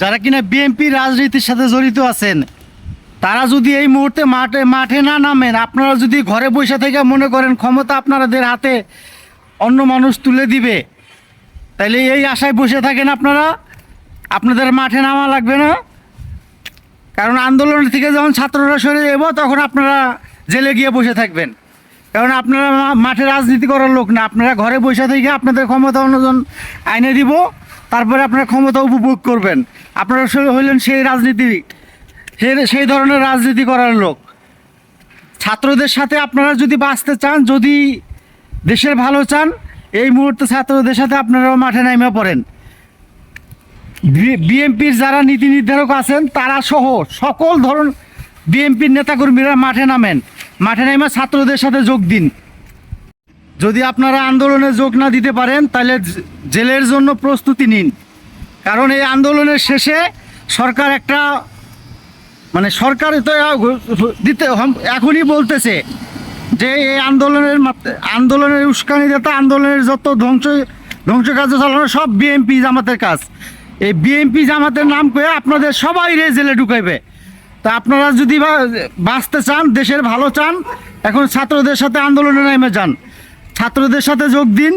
যারা কিনা বিএনপি রাজনীতির সাথে জড়িত আছেন, তারা যদি এই মুহূর্তে মাঠে মাঠে না নামেন, আপনারা যদি ঘরে বসে থেকে মনে করেন ক্ষমতা আপনাদের হাতে অন্য মানুষ তুলে দিবে তাহলে এই আশায় বসে থাকেন আপনারা, আপনাদের মাঠে নামা লাগবে না। কারণ আন্দোলন থেকে যখন ছাত্ররা সরে যাব, তখন আপনারা জেলে গিয়ে বসে থাকবেন। কারণ আপনারা মাঠে রাজনীতি করার লোক না, আপনারা ঘরে বসে থেকে আপনাদের ক্ষমতা অন্যজন আইনে দিব। তারপরে আপনারা ক্ষমতা উপভোগ করবেন। আপনারা হইলেন সেই রাজনীতি সেই- ধরনের রাজনীতি করার লোক। ছাত্রদের সাথে আপনারা যদি বাঁচতে চান, যদি দেশের ভালো চান, এই মুহূর্তে ছাত্রদের সাথে আপনারাও মাঠে নামে পড়েন। বিএনপির যারা নীতি নির্ধারক আছেন, তারা সহ সকল ধরন বিএনপির নেতাকর্মীরা মাঠে নামেন। মাঠে নেমে ছাত্রদের সাথে যোগ দিন। যদি আপনারা আন্দোলনে যোগ না দিতে পারেন, তাহলে জেলের জন্য প্রস্তুতি নিন। কারণ এই আন্দোলনের শেষে সরকার একটা মানে সরকার তো দিতে এখনই বলতেছে যে এই আন্দোলনের আন্দোলনের উস্কানিদাতা আন্দোলনের যত ধ্বংস ধ্বংস কাজ চালানো, সব বিএনপি জামাতের কাজ। এই বিএনপি জামাতের নাম করে আপনাদের সবাই রে জেলে ঢুকাইবে। তা আপনারা যদি বাঁচতে চান, দেশের ভালো চান, এখন ছাত্রদের সাথে আন্দোলনে নেমে যান। ছাত্রদের সাথে যোগ দিন,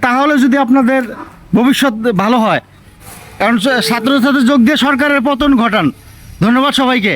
তাহলে যদি আপনাদের ভবিষ্যৎ ভালো হয়। কারণ ছাত্রদের সাথে যোগ দিয়ে সরকারের পতন ঘটান। ধন্যবাদ সবাইকে।